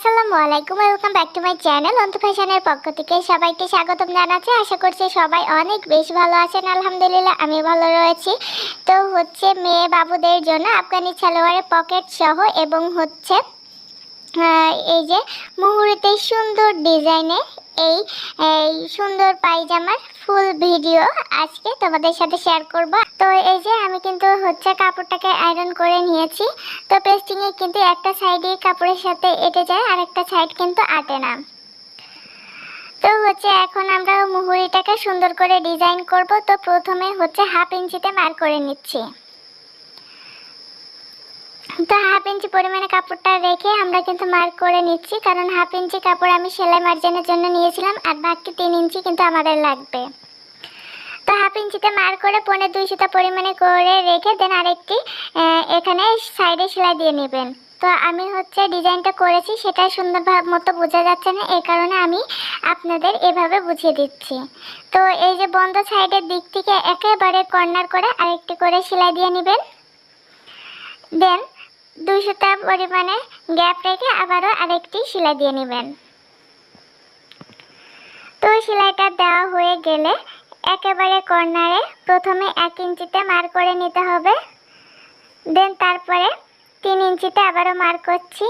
আসসালামু আলাইকুম welcome back to my channel Antu ফ্যাশনের পক্ষ থেকে সবাইকে স্বাগতম জানাচ্ছি। আশা করছি সবাই অনেক বেশ ভালো আছেন, আলহামদুলিল্লাহ আমি ভালো রয়েছি। তো হচ্ছে মেয়ে বাবুদের জন্য আফগানি সালোয়ারের পকেট সহ এবং হচ্ছে এই যে মুহূর্তে সুন্দর ডিজাইনে এই এই সুন্দর পায়জামার ফুল ভিডিও আজকে তোমাদের সাথে শেয়ার করব। তো এই যে আমি কিন্তু হচ্ছে কাপড়টাকে আয়রন করে নিয়েছি। তো পেস্টিংয়ে কিন্তু একটা সাইডে কাপড়ের সাথে এঁটে যায় আর একটা সাইড কিন্তু আটে না। তো হচ্ছে এখন আমরা মুহুরিটাকে সুন্দর করে ডিজাইন করব। তো প্রথমে হচ্ছে হাফ ইঞ্চিতে মার করে নিচ্ছি। তো হাফ ইঞ্চি পরিমাণে কাপড়টা রেখে আমরা কিন্তু মার্ক করে নিচ্ছি। কারণ হাফ ইঞ্চি কাপড় আমি সেলাই মার্জিনের জন্য নিয়েছিলাম আর বাকি তিন ইঞ্চি কিন্তু আমাদের লাগবে। তো হাফ ইঞ্চিতে মার করে পৌনে দুই পরিমাণে করে রেখে দেন আরেকটি এখানে সাইডে সেলাই দিয়ে নেবেন। তো আমি হচ্ছে ডিজাইনটা করেছি সেটা সুন্দরভাব মতো বোঝা যাচ্ছে না এই কারণে আমি আপনাদের এভাবে বুঝিয়ে দিচ্ছি। তো এই যে বন্ধ সাইডের দিক থেকে একেবারে কর্নার করে আরেকটি করে সেলাই দিয়ে নেবেন। দেন সুতা পরিমাণে গ্যাপ রেখে আবারও আরেকটি সেলাই দিয়ে নেবেন। তো সেলাইটা দেওয়া হয়ে গেলে একেবারে কর্নারে প্রথমে এক ইঞ্চিতে মার করে নিতে হবে। দেন তারপরে তিন ইঞ্চিতে আবারও মার করছি।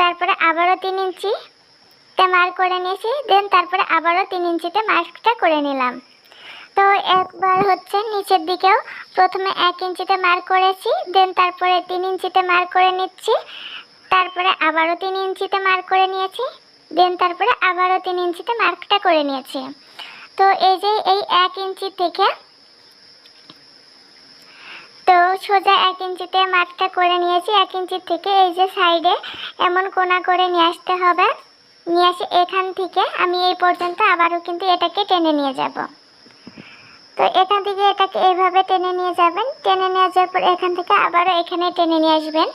তারপরে আবারও তিন ইঞ্চিতে মার করে নিয়েছি। দেন তারপরে আবারও তিন ইঞ্চিতে মার্কটা করে নিলাম। তো একবার হচ্ছে নিচের দিকেও প্রথমে এক ইঞ্চিতে মার করেছি, দেন তারপরে তিন ইঞ্চিতে মার করে নিচ্ছি, তারপরে আবারও তিন ইঞ্চিতে মার করে নিয়েছি, দেন তারপরে আবারও তিন ইঞ্চিতে মার্কটা করে নিয়েছি। তো এই যে এই এক ইঞ্চি থেকে তো সোজা এক ইঞ্চিতে মার্কটা করে নিয়েছি, এক ইঞ্চি থেকে এই যে সাইডে এমন কোনা করে নিয়ে আসতে হবে, নিয়ে আসে এখান থেকে আমি এই পর্যন্ত আবারও কিন্তু এটাকে টেনে নিয়ে যাব। তো এখান থেকে এটাকে এইভাবে টেনে নিয়ে যাবেন। টেনে নিয়ে যাওয়ার পর এখান থেকে আবারও এখানে টেনে নিয়ে আসবেন।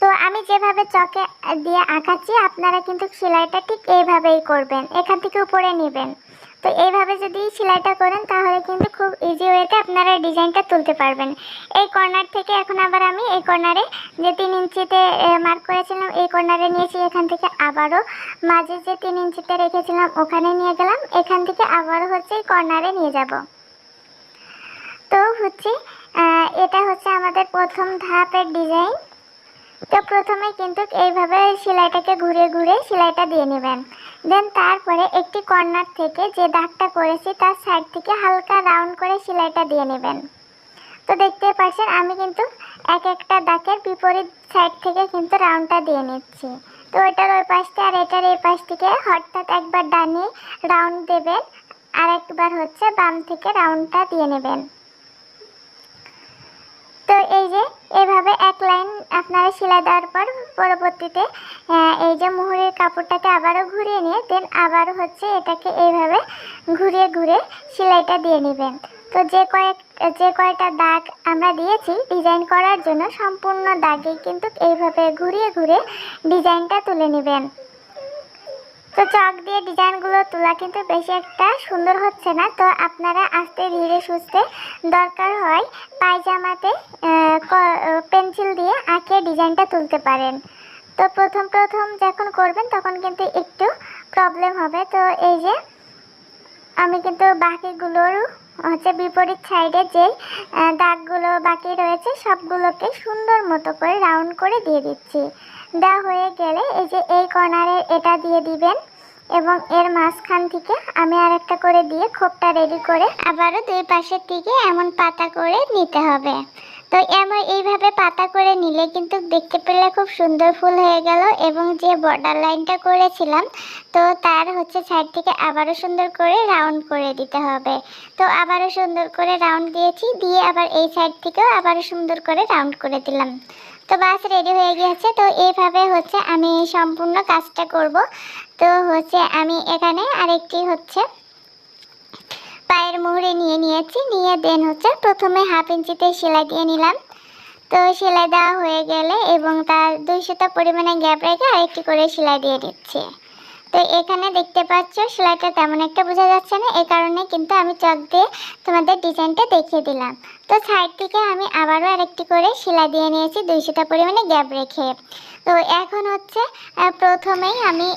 তো আমি যেভাবে চকে দিয়ে আঁকাচ্ছি, আপনারা কিন্তু সেলাইটা ঠিক এইভাবেই করবেন। এখান থেকে উপরে নেবেন। তো এইভাবে যদি সেলাইটা করেন, তাহলে কিন্তু খুব ইজি ওয়েতে আপনারা ডিজাইনটা তুলতে পারবেন। এই কর্নার থেকে এখন আবার আমি এই কর্নারে যে তিন ইঞ্চিতে মার্ক করেছিলাম, এই কর্নারে নিয়েছি। এখান থেকে আবারও মাঝে যে তিন ইঞ্চিতে রেখেছিলাম, ওখানে নিয়ে গেলাম। এখান থেকে আবারও হচ্ছে এই কর্নারে নিয়ে যাব। তো হচ্ছে এটা হচ্ছে আমাদের প্রথম ধাপের ডিজাইন তো প্রথমে কিন্তু এইভাবে সেলাইটাকে ঘুরে ঘুরে সেলাইটা দিয়ে নেবেন। দেন তারপরে একটি কর্নার থেকে যে দাগটা করেছি, তার সাইড থেকে হালকা রাউন্ড করে সেলাইটা দিয়ে নেবেন। তো দেখতে পাচ্ছেন, আমি কিন্তু এক একটা দাগের বিপরীত সাইড থেকে কিন্তু রাউন্ডটা দিয়ে নিচ্ছি। তো এটার ওই পাশ থেকে আর এটার এই পাশ থেকে হঠাৎ একবার ডানে রাউন্ড দেবেন আর একবার হচ্ছে বাম থেকে রাউন্ডটা দিয়ে নেবেন। তো এই যে, এভাবে এক লাইন আপনারা সেলাই দেওয়ার পর পরবর্তীতে এই যে মুহুরের কাপড়টাকে আবারও ঘুরিয়ে নিয়ে দেন আবারও হচ্ছে এটাকে এইভাবে ঘুরিয়ে ঘুরে সেলাইটা দিয়ে নেবেন। তো যে কয়েক, যে কয়টা দাগ আমরা দিয়েছি, ডিজাইন করার জন্য সম্পূর্ণ দাগে কিন্তু এইভাবে ঘুরিয়ে ঘুরে ডিজাইনটা তুলে নেবেন। তো চক দিয়ে ডিজাইনগুলো তোলা কিন্তু বেশি একটা সুন্দর হচ্ছে না। তো আপনারা আস্তে ধীরে সুস্থে দরকার হয় পায়জামাতে পেন্সিল দিয়ে আঁকে ডিজাইনটা তুলতে পারেন। তো প্রথম প্রথম যখন করবেন তখন কিন্তু একটু প্রবলেম হবে। তো এই যে আমি কিন্তু বাকিগুলোর হচ্ছে বিপরীত সাইডে যে দাগগুলো বাকি রয়েছে সবগুলোকে সুন্দর মতো করে রাউন্ড করে দিয়ে দিচ্ছি। দেওয়া হয়ে গেলে এই যে এই কর্নারে এটা দিয়ে দিবেন এবং এর মাঝখান থেকে আমি আর একটা করে দিয়ে খোপটা রেডি করে আবারও দুই পাশের দিকে এমন পাতা করে নিতে হবে। তো এমন এইভাবে পাতা করে নিলে কিন্তু দেখতে পেলে খুব সুন্দর ফুল হয়ে গেল এবং যে বর্ডার লাইনটা করেছিলাম, তো তার হচ্ছে সাইড থেকে আবারও সুন্দর করে রাউন্ড করে দিতে হবে। তো আবারও সুন্দর করে রাউন্ড দিয়েছি, দিয়ে আবার এই সাইড থেকেও আবারও সুন্দর করে রাউন্ড করে দিলাম। তো বাস রেডি হয়ে গিয়েছে। তো এইভাবে হচ্ছে আমি সম্পূর্ণ কাজটা করব। তো হচ্ছে আমি এখানে আরেকটি হচ্ছে পায়ের মোহরে নিয়ে নিয়েছি। নিয়ে দেন হচ্ছে প্রথমে হাফ ইঞ্চিতে সেলাই দিয়ে নিলাম। তো সেলাই দেওয়া হয়ে গেলে এবং তার দুইশোটা পরিমাণে গ্যাপ রেখে আরেকটি করে সেলাই দিয়ে দিচ্ছি। তো এখানে দেখতে পাচ্ছ, সেলাইটা তেমন একটা বোঝা যাচ্ছে না এই কারণে কিন্তু আমি চক দিয়ে তোমাদের ডিজাইনটা দেখিয়ে দিলাম। তো সাইড থেকে আমি আবারও আরেকটি করে সেলাই দিয়ে নিয়েছি দুইশোটা পরিমাণে গ্যাপ রেখে। তো এখন হচ্ছে প্রথমেই আমি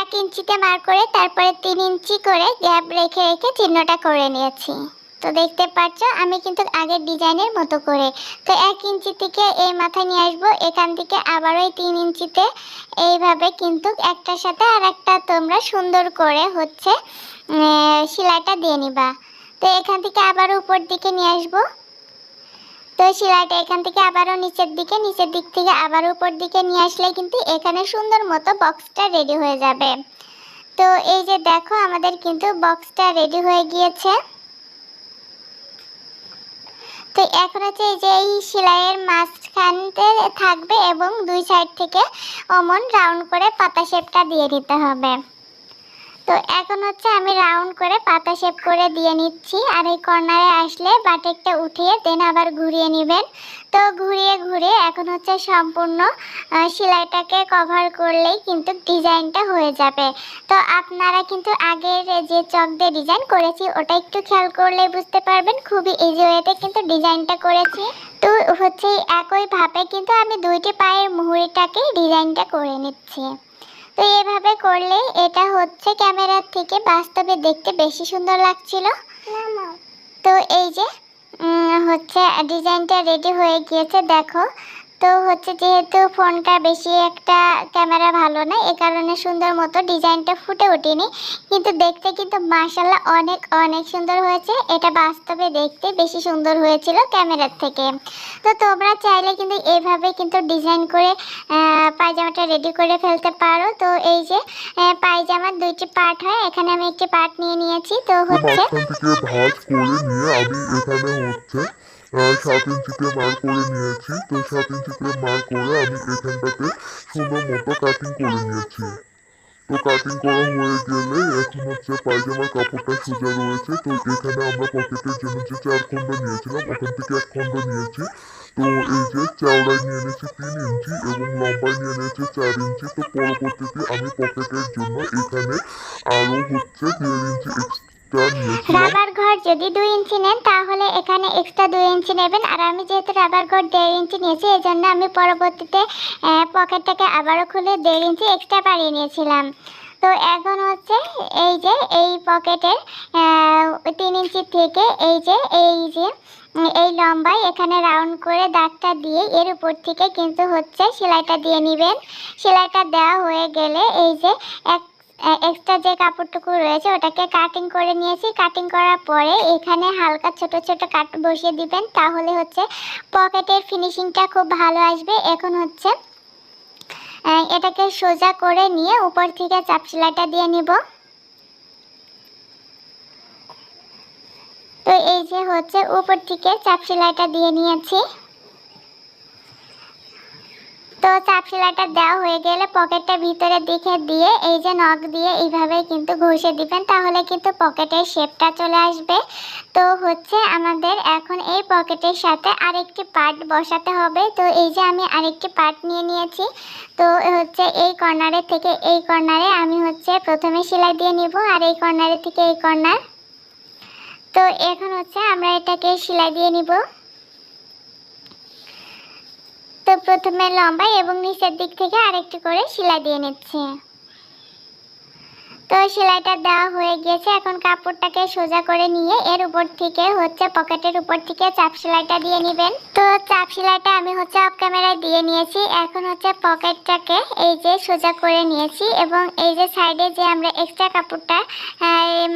এক ইঞ্চিতে মার করে, তারপরে তিন ইঞ্চি করে গ্যাপ রেখে রেখে চিহ্নটা করে নিয়েছি। তো দেখতে পাচ্ছ, আমি কিন্তু আগের ডিজাইনের মতো করে। তো এক ইঞ্চি থেকে এই মাথা নিয়ে আসব, এখান থেকে আবারও এই তিন ইঞ্চিতে। এইভাবে কিন্তু একটার সাথে আর একটা তোমরা সুন্দর করে হচ্ছে সেলাইটা দিয়ে নিবা। তো এখান থেকে আবার উপর দিকে নিয়ে আসব। তো সেলাইটা এখান থেকে আবারও নিচের দিকে, নিচের দিক থেকে আবার উপর দিকে নিয়ে আসলে কিন্তু এখানে সুন্দর মতো বক্সটা রেডি হয়ে যাবে। তো এই যে দেখো, আমাদের কিন্তু বক্সটা রেডি হয়ে গিয়েছে। তো এখন হচ্ছে যে এই সেলাইয়ের মাঝখানতে থাকবে এবং দুই সাইড থেকে অমন রাউন্ড করে পাতা শেপটা দিয়ে দিতে হবে। তো এখন হচ্ছে আমি রাউন্ড করে পাতা শেপ করে দিয়ে নিচ্ছি। আর এই কর্নারে আসলে বাটেকটা উঠিয়ে দেন আবার ঘুরিয়ে নেবেন। তো ঘুরিয়ে ঘুরিয়ে এখন হচ্ছে সম্পূর্ণ সেলাইটাকে কভার করলেই কিন্তু ডিজাইনটা হয়ে যাবে। তো আপনারা কিন্তু আগের যে চক দিয়ে ডিজাইন করেছি, ওটা একটু খেয়াল করলে বুঝতে পারবেন। খুবই ইজি ওয়েতে কিন্তু ডিজাইনটা করেছি। তো হচ্ছে একইভাবে কিন্তু আমি দুইটি পায়ের মুহুরিটাকে ডিজাইনটা করে নিচ্ছি। তো এভাবে করলে এটা হচ্ছে ক্যামেরার থেকে বাস্তবে দেখতে বেশি সুন্দর লাগছিল। তো এই যে হচ্ছে ডিজাইনটা রেডি হয়ে গিয়েছে দেখো। তো হচ্ছে যেহেতু ফোনটা বেশি একটা ক্যামেরা ভালো না এ কারণে সুন্দর মতো ডিজাইনটা ফুটে ওঠেনি। কিন্তু দেখতে কিন্তু মাসাল্লাহ অনেক অনেক সুন্দর হয়েছে। এটা বাস্তবে দেখতে বেশি সুন্দর হয়েছিল ক্যামেরার থেকে। তো তোমরা চাইলে কিন্তু এভাবে কিন্তু ডিজাইন করে পায়জামাটা রেডি করে ফেলতে পারো। তো এই যে পায়জামার দুইটি পার্ট হয়। এখানে আমি একটি পার্ট নিয়ে নিয়েছি। তো হচ্ছে ভাঁজ করে নিয়ে আমি এখানে হচ্ছে সাত ইঞ্চিতে মার করে নিয়েছি। তো সাত ইঞ্চিতে মার করে আমি এখানটাতে সুন্দর মতো কাটিং করে নিয়েছি। তো কাটিং করা হয়ে গেলে এখন হচ্ছে পায়জামার কাপড়টা সোজা রয়েছে। তো এখানে আমরা পকেটের জন্য যে চার খণ্ড নিয়েছিলাম ওখান থেকে এক খণ্ড নিয়েছি। তো এই যে চওড়ায় নিয়ে নিয়েছি তিন ইঞ্চি এবং লম্বায় নিয়ে নিয়েছি চার ইঞ্চি, তো পরবর্তীতে আমি পকেটের জন্য এখানে আরও হচ্ছে দেড় ইঞ্চি রাবার ঘর যদি দুই ইঞ্চি নেন, তাহলে এখানে এক্সট্রা দুই ইঞ্চি নেবেন। আর আমি যেহেতু রাবার ঘর দেড় ইঞ্চি নিয়েছি এই জন্য আমি পরবর্তীতে পকেটটাকে আবারও খুলে দেড় ইঞ্চি এক্সট্রা বাড়িয়ে নিয়েছিলাম। তো এখন হচ্ছে এই যে, এই পকেটের তিন ইঞ্চি থেকে এই যে এই যে এই লম্বায় এখানে রাউন্ড করে দাগটা দিয়ে এর উপর থেকে কিন্তু হচ্ছে সেলাইটা দিয়ে নেবেন। সেলাইটা দেওয়া হয়ে গেলে এই যে এক এক্সট্রা যে কাপড়টুকু রয়েছে ওটাকে কাটিং করে নিয়েছি। কাটিং করার পরে এখানে হালকা ছোট ছোট কাট বসিয়ে দিবেন তাহলে হচ্ছে পকেটের ফিনিশিংটা খুব ভালো আসবে। এখন হচ্ছে এটাকে সোজা করে নিয়ে উপর থেকে চাপ সেলাইটা দিয়ে নিব। এই যে হচ্ছে উপর থেকে চাপ সেলাইটা দিয়ে নিয়েছি। তো চাপ সেলাইটা দেওয়া হয়ে গেলে পকেটটা ভিতরের দিকে দিয়ে এই যে নখ দিয়ে এইভাবে কিন্তু ঘষে দিবেন, তাহলে কিন্তু পকেটের শেপটা চলে আসবে। তো হচ্ছে আমাদের এখন এই পকেটের সাথে আরেকটি পার্ট বসাতে হবে। তো এই যে আমি আরেকটি পার্ট নিয়ে নিয়েছি। তো হচ্ছে এই কর্নারের থেকে এই কর্নারে আমি হচ্ছে প্রথমে সেলাই দিয়ে নিব, আর এই কর্নারের থেকে এই কর্নার তো এখন হচ্ছে আমরা এটাকে সেলাই দিয়ে নিব। তো প্রথমে লম্বা এবং নিচের দিক থেকে আরেকটু করে সেলাই দিয়ে নিচ্ছি। তো সেলাইটা দেওয়া হয়ে গেছে। এখন কাপড়টাকে সোজা করে নিয়ে এর উপর থেকে হচ্ছে পকেটের উপর থেকে চাপ সেলাইটা দিয়ে নেবেন। তো চাপ সেলাইটা আমি হচ্ছে অফ ক্যামেরায় দিয়ে নিয়েছি। এখন হচ্ছে পকেটটাকে এই যে সোজা করে নিয়েছি এবং এই যে সাইডে যে আমরা এক্সট্রা কাপড়টা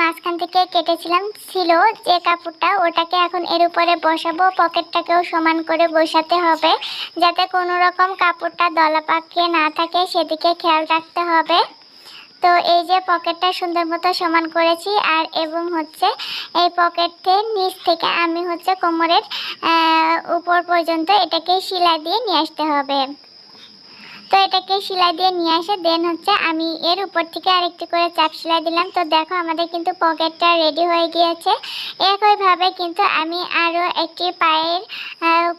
মাঝখান থেকে কেটেছিলাম ছিল, যে কাপড়টা ওটাকে এখন এর উপরে বসাবো, পকেটটাকেও সমান করে বসাতে হবে। যাতে কোনো রকম কাপড়টা দলা পাকিয়ে না থাকে, সেদিকে খেয়াল রাখতে হবে। তো এই যে পকেটটা সুন্দর মতো সমান করেছি আর এবং হচ্ছে এই পকেটের নিচ থেকে আমি হচ্ছে কোমরের উপর পর্যন্ত এটাকে শিলা দিয়ে নিয়ে আসতে হবে। তো এটাকে সেলাই দিয়ে নিয়ে আসে, দেন হচ্ছে আমি এর উপর থেকে আরেকটি করে চাপ সেলাই দিলাম। তো দেখো আমাদের কিন্তু পকেটটা রেডি হয়ে গিয়েছে। একইভাবে কিন্তু আমি আরও একটি পায়ের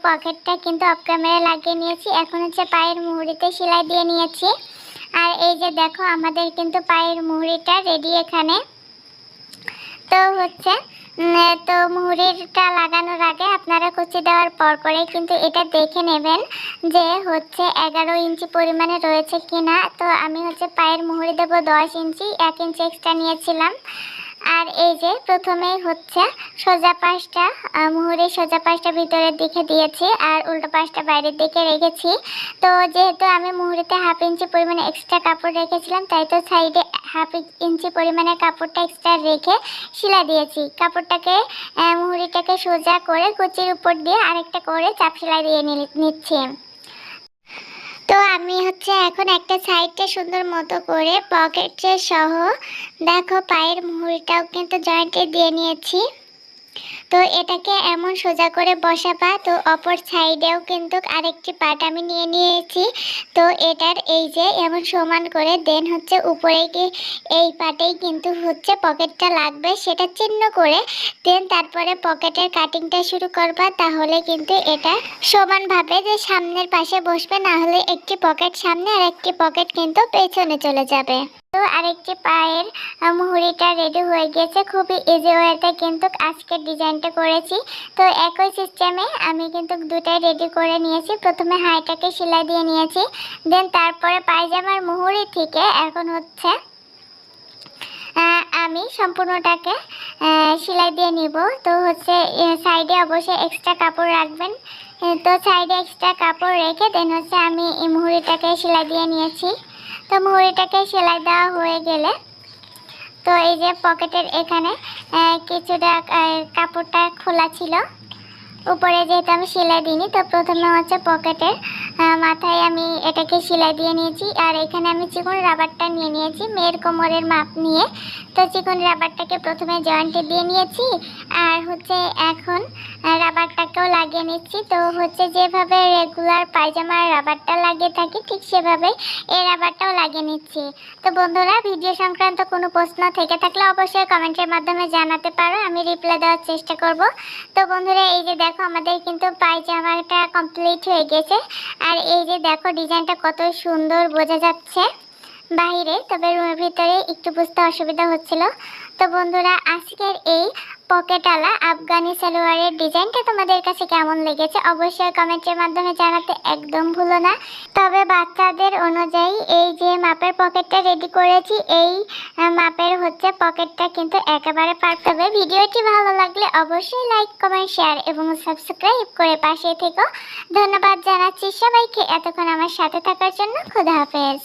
পকেটটা কিন্তু অফ ক্যামেরা লাগিয়ে নিয়েছি। এখন হচ্ছে পায়ের মুহুরিতে সেলাই দিয়ে নিয়েছি। আর এই যে দেখো আমাদের কিন্তু পায়ের মুহুরিটা রেডি এখানে। তো হচ্ছে তো মুহুরিটা লাগানোর আগে আপনারা কুচি দেওয়ার পর পরে কিন্তু এটা দেখে নেবেন যে হচ্ছে এগারো ইঞ্চি পরিমাণে রয়েছে কিনা। তো আমি হচ্ছে পায়ের মুহুরি দেবো দশ ইঞ্চি, এক ইঞ্চি এক্সট্রা নিয়েছিলাম। আর এই যে প্রথমেই হচ্ছে সোজা পাশটা মুহুরির সোজা পাশটা ভিতরের দিকে দিয়েছি আর উল্টো পাশটা বাইরের দিকে রেখেছি। তো যেহেতু আমি মুহুরিতে হাফ ইঞ্চি পরিমাণে এক্সট্রা কাপড় রেখেছিলাম, তাই তো সাইডে হাফ ইঞ্চি পরিমাণে কাপড়টা এক্সট্রা রেখে শিলা দিয়েছি। কাপড়টাকে মুহুরিটাকে সোজা করে কুচির উপর দিয়ে আরেকটা করে চাপ সেলাই দিয়ে নিচ্ছি। তো আমি হচ্ছে এখন একটা সাইডটা সুন্দর মতো করে পকেটে সহ দেখো পায়ের মুহুরিটাও কিন্তু জয়েন্টে দিয়ে নিয়েছি। তো এটাকে এমন সোজা করে বসাবা, তো অপর সাইডেও কিন্তু আরেকটি পাট আমি নিয়ে নিয়েছি। তো এটার এই যে এমন সমান করে দেন হচ্ছে উপরে এই পার্টেই কিন্তু হচ্ছে পকেটটা লাগবে, সেটা চিহ্ন করে দেন তারপরে পকেটের কাটিংটা শুরু করবা, তাহলে কিন্তু এটা সমানভাবে যে সামনের পাশে বসবে, না হলে একটি পকেট সামনে আর একটি পকেট কিন্তু পেছনে চলে যাবে। তো আরেকটি পায়ের মুহুরিটা রেডি হয়ে গেছে, খুবই ইজি ওয়েতে কিন্তু আজকের ডিজাইনটা করেছি। তো একই সিস্টেমে আমি কিন্তু দুটাই রেডি করে নিয়েছি। প্রথমে হাইটাকে সেলাই দিয়ে নিয়েছি। দেন তারপরে পায়জামার মুহুরি থেকে এখন হচ্ছে আমি সম্পূর্ণটাকে সেলাই দিয়ে নিব। তো হচ্ছে সাইডে অবশ্যই এক্সট্রা কাপড় রাখবেন। তো সাইডে এক্সট্রা কাপড় রেখে দেন হচ্ছে আমি এই মুহুরিটাকে সেলাই দিয়ে নিয়েছি। তো মুহুরিটাকে সেলাই দেওয়া হয়ে গেলে তো এই যে পকেটের এখানে কিছুটা কাপড়টা খোলা ছিল। উপরে যেহেতু আমি সেলাই দিইনি, তো প্রথমে হচ্ছে পকেটের মাথায় আমি এটাকে সেলাই দিয়ে নিয়েছি আর এখানে আমি চিকন রাবারটা নিয়ে নিয়েছি, মেয়ের কোমরের মাপ নিয়ে। তো চিকন রাবারটাকে প্রথমে জয়েন্টে দিয়ে নিয়েছি আর হচ্ছে এখন রাবারটাকেও লাগিয়ে নিচ্ছি। তো হচ্ছে যেভাবে রেগুলার পায়জামার রাবারটা লাগিয়ে থাকি, ঠিক সেভাবে এই রাবারটাও লাগিয়ে নিচ্ছি। তো বন্ধুরা, ভিডিও সংক্রান্ত কোনো প্রশ্ন থেকে থাকলে অবশ্যই কমেন্টের মাধ্যমে জানাতে পারো, আমি রিপ্লাই দেওয়ার চেষ্টা করব। তো বন্ধুরা, এই যে দেখো, আমাদের কিন্তু পায়জামাটা কমপ্লিট হয়ে গেছে আর এই যে দেখো, ডিজাইনটা কত সুন্দর বোঝা যাচ্ছে বাইরে, তবে রুমের ভিতরে একটু বুঝতে অসুবিধা হচ্ছিল। তো বন্ধুরা, আজকের এই পকেটওয়ালা আফগানি সালোয়ারের ডিজাইনটা তোমাদের কাছে কেমন লেগেছে অবশ্যই কমেন্টের মাধ্যমে জানাতে একদম ভুলো না। তবে বাচ্চাদের অনুযায়ী এই যে মাপের পকেটটা রেডি করেছি, এই মাপের হচ্ছে পকেটটা কিন্তু একেবারে পারফেক্ট হবে ভিডিওটি ভালো লাগলে অবশ্যই লাইক কমেন্ট শেয়ার এবং সাবস্ক্রাইব করে পাশে থেকো। ধন্যবাদ জানাচ্ছি সবাইকে। এতক্ষণ আমার সাথে থাকার জন্য খুদা হাফেজ।